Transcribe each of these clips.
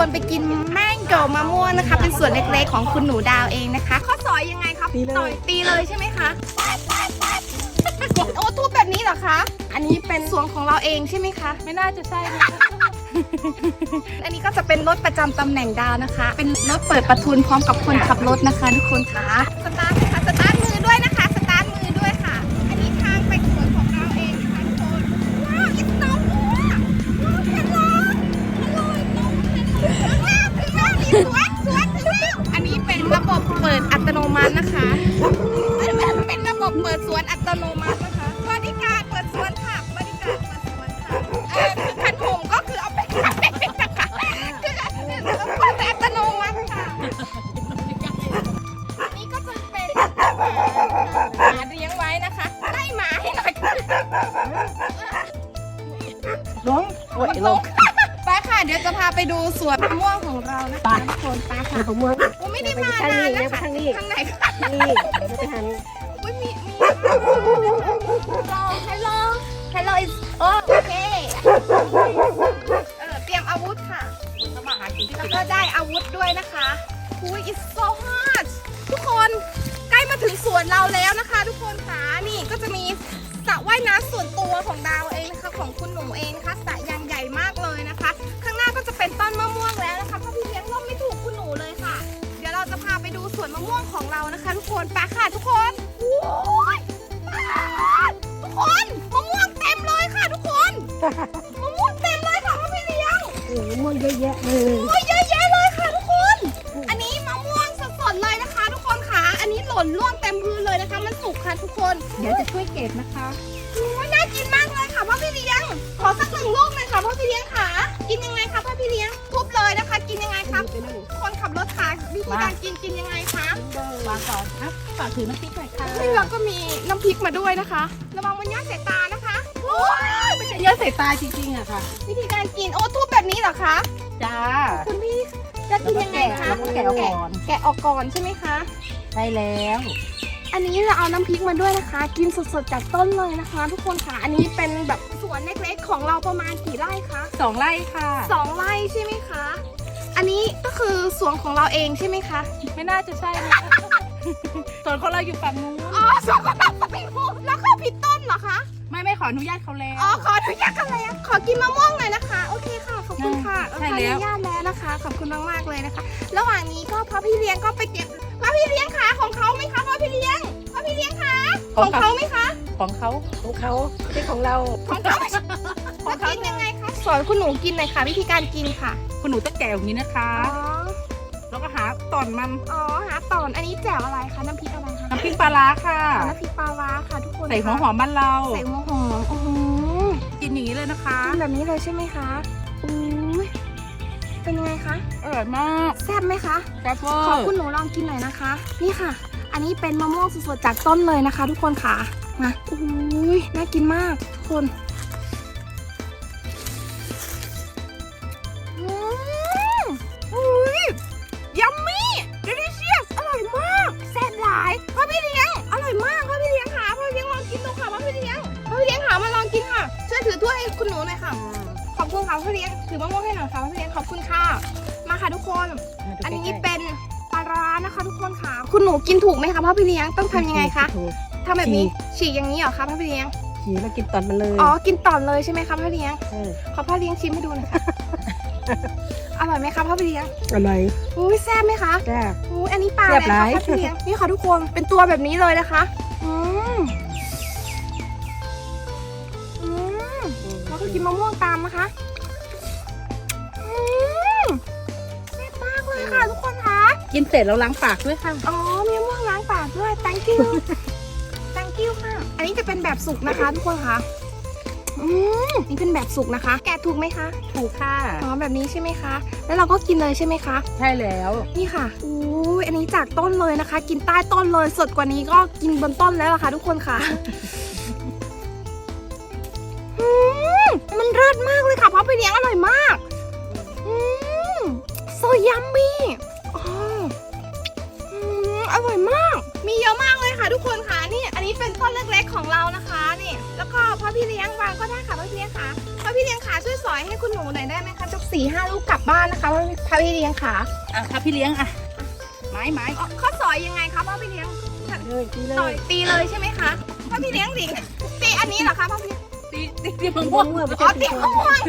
คนไปกินแม่งเก่ามะม่วงนะคะ เป็นส่วนเล็กๆของคุณหนูดาวเองนะคะ ข้อสอยยังไงครับตีเลยต่อยตีเลยใช่ไหมคะโอ้ทุบแบบนี้เหรอคะ อันนี้เป็นส่วนของเราเองใช่ไหมคะ ไม่น่าจะใช่นะอันนี้ก็จะเป็นรถประจำตำแหน่งดาวนะคะ เป็นรถเปิดประทุนพร้อมกับคนขับรถนะคะทุกคนค่ะสตาร์ทค่ะสตาร์ท อันนี้เป็นระบบเปิดอัตโนมัตินะคะ เป็นระบบเปิดสวนอัตโนมัตินะคะบริการเปิดสวนค่ะบริการเปิดสวนค่ะเอ่อคันหงก็คือเอาไปขายนะคะคือเปิดอัตโนมัติค่ะอันนี้ก็จะเป็นหมาเลี้ยงไว้นะคะไล่หมาให้หน่อยร้องโอ้ยลลง ไปดูสวนมะม่วงของเรานะคะทุกคนไปค่ะผมมองโอ้ไม่ได้มานานแล้วค่ะทางนี้ข้างในค่ะนี่ เดี๋ยวไปหัน อุ้ยมีมีลองฮัลโหลฮัลโหลโอเคเออเตรียมอาวุธค่ะแล้วก็ได้อาวุธด้วยนะคะอุ้ย it's so hot ทุกคนใกล้มาถึงสวนเราแล้วนะคะ ทุกคนค่ะนี่ก็จะมีสระว่ายน้ำส่วนตัวของดาว มะม่วงเต็มเลยค่ะพ่อพี่เลี้ยงโอ้ยม่วงเยอะแยะเลย โอ้ยเยอะแยะเลยค่ะทุกคน อันนี้มะม่วงสดๆเลยนะคะ ทุกคนค่ะ อันนี้หล่นร่วงเต็มพื้นเลยนะคะ มันสุกค่ะทุกคนเดี๋ยวจะช่วยเก็บนะคะโอ้ยน่ากินมากเลยค่ะพ่อพี่เลี้ยง ขอสักหนึ่งลูกเลยค่ะพ่อพี่เลี้ยงค่ะ กินยังไงคะพ่อพี่เลี้ยงทุบเลยนะคะ กินยังไงคะไปนั่งคนขับรถค่ะวิธีการกินกินยังไงคะวางก่อนครับฝากถือน้ำพริกหน่อยค่ะนี่เราก็มีน้ำพริกมาด้วยนะคะ ระวังมันย่าสายตานะคะโอ้ยไม่ใช่ เยอะใส่ตาจริงๆอะค่ะวิธีการกินโอ้ทุบแบบนี้เหรอคะ จ้า คุณพี่จะกินยังไงคะแล้วก็แกะแล้วก็แกะออกก่อน แกะออกก่อนใช่ไหมคะ ได้แล้ว อันนี้เราเอาน้ำพริกมาด้วยนะคะ กินสดๆจากต้นเลยนะคะ ทุกคนค่ะ อันนี้เป็นแบบสวนเล็กๆของเราประมาณกี่ไร่คะสองไร่ค่ะ สองไร่ใช่ไหมคะ อันนี้ก็คือสวนของเราเองใช่ไหมคะ ไม่น่าจะใช่นะส่วนของเราอยู่ฝั่งนู้นอ๋อสวนของเราไม่รู้แล้วเขาผิดต้นเหรอคะ ไม่ไม่ขออนุญาตเขาแล้ว อ๋อขออนุญาตกันเลยอะขอกินมะม่วงหน่อยนะคะ โอเคค่ะขอบคุณค่ะใช่ขอแล้อวนุญาตแล้วนะคะ ขอบคุณมากๆเลยนะคะ ระหว่างนี้ก็พ่อพี่เลี้ยงก็ไปเก็บพ่อพี่เลี้ยงคะของเขาไหมคะพ่อพี่เลี้ยงพ่อพี่เลี้ยงคะของเขาไหมคะของเขาของเขาไม่ใช่ของเรา ของเขาของเขากินยังไงคะสอนคุณหนูกินหน่อยค่ะวิธีการกินค่ะคุณหนูต้องแกะอย่างนี้นะคะ อ๋อแล้วก็หาตอนมัน อ๋อหาตอนอันนี้แจ่วอะไรคะน้ำพริกอะไรคะ น้ำพริกปลาร้าค่ะอ๋อน้ำพริกปลาร้าค่ะทุกคนใส่หัวหอมบ้านเรา ใส่หัวหอมโอ้โหกินอย่างนี้เลยนะคะกินแบบนี้เลยใช่ไหมคะอุ้ยเป็นยังไงคะอร่อยมากแซ่บไหมคะแซ่บเวอขอร์คุณหนูลองกินหน่อยนะคะ นี่ค่ะ อันนี้เป็นมะม่วงสดๆจากต้นเลยนะคะ ทุกคนค่ะมาอุ้ยน่ากินมากทุกคน ถือถ้วยให้คุณหนูหน่อยค่ะ ขอบคุณค่ะพ่อพี่เลี้ยงถือมะม่วงให้หน่อยค่ะพ่อพี่เลี้ยงขอบคุณค่ะ มาค่ะทุกคน อันนี้เป็นปลาร้านะคะทุกคนค่ะ คุณหนูกินถูกไหมคะพ่อพี่เลี้ยงต้องทำยังไงคะถูกทำแบบนี้ฉีกอย่างนี้เหรอคะพ่อพี่เลี้ยงขี่แล้วกินตอนมันเลย อ๋อ กินต่อนเลยใช่ไหมคะพ่อพี่เลี้ยงเออขอพ่อเลี้ยงชิมให้ดูหน่อยค่ะอร่อยไหมคะพ่อพี่เลี้ยงอร่อยอุ้ยแซ่บไหมคะแซ่บอุ้ยอันนี้ปลาแซ่อะไรบหคะลายพ่อพี่เลี้ยงนี่ค่ะทุกคนเป็นตัวแบบนี้เลยนะคะอืม นมะม่วงตามนะคะอืมแซ่บมากเลยค่ะทุกคนคะกินเสร็จแล้วล้างปากด้วยค่ะ อ๋อมีมะม่วงล้างปากด้วย thank you thank you ค่ะอันนี้จะเป็นแบบสุกนะคะ ทุกคนค่ะอืมนี่เป็นแบบสุกนะคะ แกะถูกไหมคะถูกค่ะ อ๋อแบบนี้ใช่ไหมคะ แล้วเราก็กินเลยใช่ไหมคะ ใช่แล้ว นี่ค่ะอู้ยอันนี้จากต้นเลยนะคะ กินใต้ต้นเลยสดกว่านี้ก็กินบนต้นแล้วล่ะค่ะ ทุกคนค่ะ พ่อพี่เลี้ยงวางก็ได้ค่ะพ่อพี่เลี้ยงค่ะพ่อพ่อพี่เลี้ยงขาช่วยสอยให้คุณหนูหน่อยได้ไหมคะสักสี่ห้าลูกกลับบ้านนะคะพ่อพ่อพี่เลี้ยงขาอะครับพี่เลี้ยงอะไม้ไม้อ๋อเขาสอยยังไงคะพ่อพี่เลี้ยงเลยตีเลต่อยยตีเลยใช่ไหมคะพ่อพี่เลี้ยงดิตีอันนี้เหรอคะพ่อพี่เลี้ยงตีตีตีมะม่วงอ๋อตีมะม่วง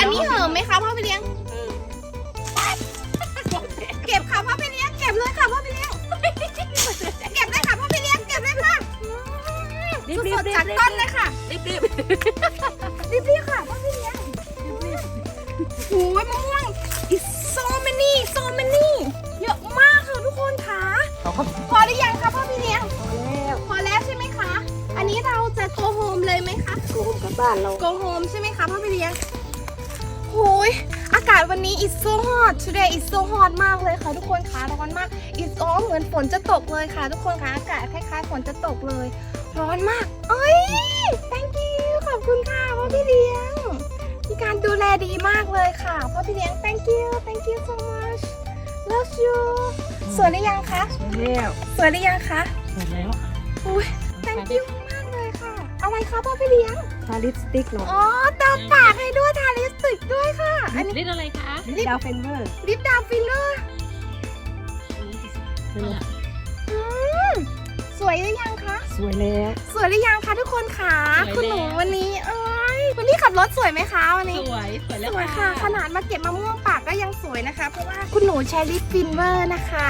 อันนี้เหิมไหมคะพ่อพี่เลี้ยงเออเก็บค่ะพ่อพี่เลี้ยงเก็บเลยค่ะพ่อพี่เลี้ยงเก็บเลยค่ะพ่อพี่เลี้ยงเก็บเลยค่ะสดๆจากต้นเลยค่ะ รีบรีบรีบๆค่ะพ่อพี่เลี้ยงโอ้ยมะม่วง is so many so many เยอะมากค่ะทุกคนค่ะเขาก็พอหรือยังคะพ่อพี่เลี้ยงพอแล้วพอแล้วใช่ไหมคะ อันนี้เราจะ go home เลยไหมคะ กูกลับบ้านเรา go home ใช่ไหมคะพ่อพี่เลี้ยงโอ้ยอากาศวันนี้ is so hot today is so hot มากเลยค่ะทุกคนค่ะร้อนมาก is all เหมือนฝนจะตกเลยค่ะ ทุกคนค่ะอากาศคล้ายๆฝนจะตกเลย ร้อนมาก เอ้ย thank you ขอบคุณค่ะพ่อพี่เลี้ยง มีการดูแลดีมากเลยค่ะพ่อพี่เลี้ยง thank you thank you so much love you สวยหรือยังคะแล้วสวยหรือยังคะหมดแล้วอุ้ย thank you มากเลยค่ะอะไรคะพ่อพี่เลี้ยง ทาลิปสติกหน่อยอ๋อตาปากให้ด้วยทาลิปสติกด้วยค่ะ อันนี้ลิปอะไรคะลิปดาวเฟนเวอร์ลิปดาวฟิลเลอร์อืมส วยหรือยังคะ สวยแล้ว สวยหรือยังคะทุกคนคะสวยแล้ว คุณหนูวันนี้ เอ้ยวันนี้ขับรถสวยไหมคะวันนี้ สวย สวยแล้วสวยค่ะ ขนาดมาเก็บมะม่วงปากก็ยังสวยนะคะ เพราะว่าคุณหนูใช้ลิปฟินเวอร์นะคะ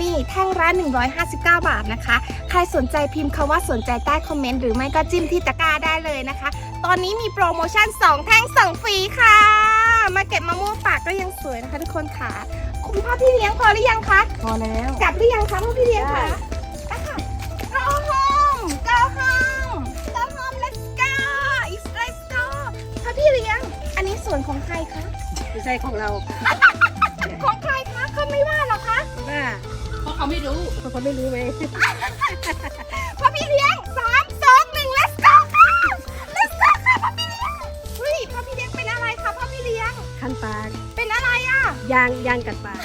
นี่แท่งละ159 บาทนะคะ ใครสนใจพิมพ์คำว่าสนใจใต้คอมเมนต์หรือไม่ก็จิ้มที่ตะกร้าได้เลยนะคะ ตอนนี้มีโปรโมชั่น 2 แท่งส่งฟรีค่ะ มาเก็บมะม่วงปากก็ยังสวยนะคะทุกคนค่ะ คุณพ่อพี่เลี้ยงพอหรือยังคะ พอแล้ว กลับหรือยังคะพ่อพี่เลี้ยงได้คะไป ใช่ของเราของใครคะเขาไม่ว่าหรอคะว่าเพราะเขาไม่รู้เพราะเขาไม่รู้ไหมพ่อพี่เลี้ยงสามสองหนึ่ง let's go ค่ะ let's go ค่ะพ่อพี่เลี้ยงเฮ้ยพ่อพี่เลี้ยงเป็นอะไรคะพ่อพี่เลี้ยงขั้นปากเป็นอะไรอะยางยางกัดปาก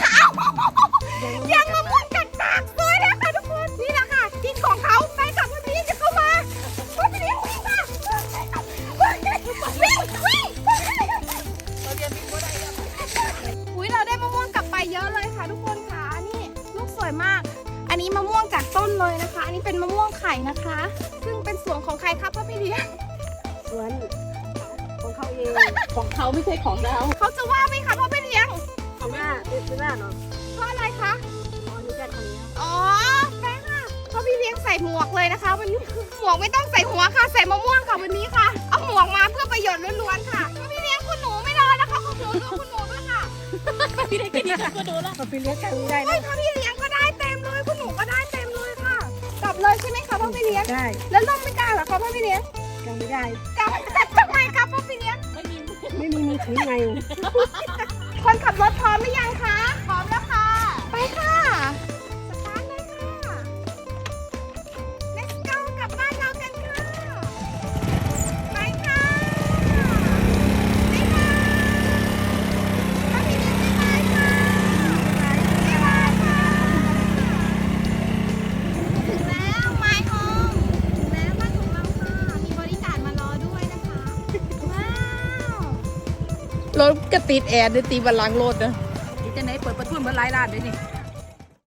ใครครับพ่อพี่เลี้ยงสวนของเขาเองของเขาไม่ใช่ของเราเขาจะว่าไหมคะพ่อพี่เลี้ยงเขาหน้าเป็นหน้าเนาะเพราะอะไรคะขออนุญาตคนนี้อ๋อแป้งค่ะพ่อพี่เลี้ยงใส่หมวกเลยนะคะวันนี้หมวกไม่ต้องใส่หัวค่ะใส่มะม่วงค่ะวันนี้ค่ะ เอาหมวกมาเพื่อประโยชน์ล้วนๆค่ะพ่อพี่เลี้ยงคุณหนูไม่รอนะคะคุณหนูดูคุณหนูด้วยค่ะพี่ได้แค่นี้ก็ดูแล้วพี่เลี้ยงกันไม่ได้เฮ้ยพ่อพี่เลี้ยง เลยใช่ไหมคะพ่อพี่เลี้ยง ได้แล้วล่มไม่กล้าเหรอคะพ่อพี่เลี้ยงกันไม่ได้ กลับทำไมครับพ่อพี่เลี้ยงไม่มีไม่มีมือถือไง คนขับรถพร้อมหรือยังคะ จะติดแอร์ด้ตีบัลลังก์รถนะนี่จะไหนเปิดประตูนเมื่อไรล้านเลยนี่